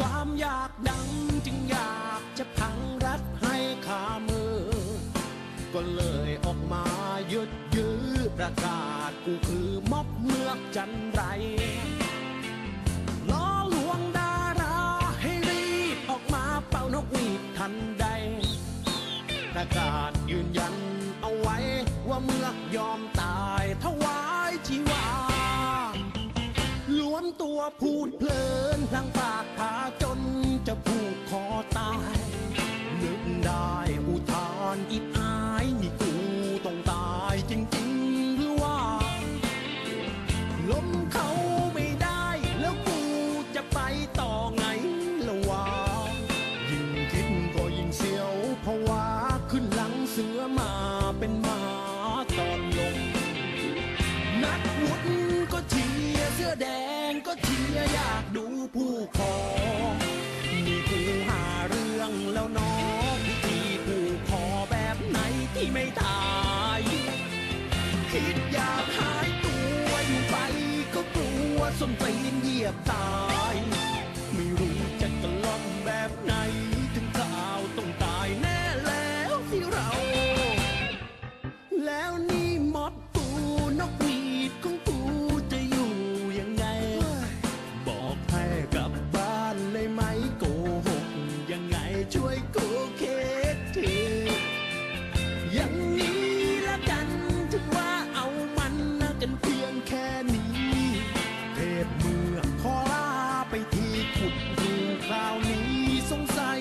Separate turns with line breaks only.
ความอยากดังจึงอยากจะพังรักให้ขามือ ก็เลยออกมายืดยื้อประกาศกูคือม็อบเมือกจันไรล้อลวงดาราให้รีบออกมาเป่านกหวีดทันใด ประกาศยืนยันเอาไว้ว่าเมือกยอมตาย วพูดเพลินพลังปากพาจนจะพูดขอตายนึกได้อุทานอิบอายนี่กูต้องตายจริงๆหรือว่าล้มเขา เชียร์อยากดูผู้ขอมีผู้หาเรื่องแล้วน้องพิธีผู้ขอแบบไหนที่ไม่ตายคิดอยากหายตัวอยู่ไปก็กลัวส้นตีนเหยียบตาย แค่นี้ เทพเมืองขอลาไปที่ขุดดูคราวนี้สงสัย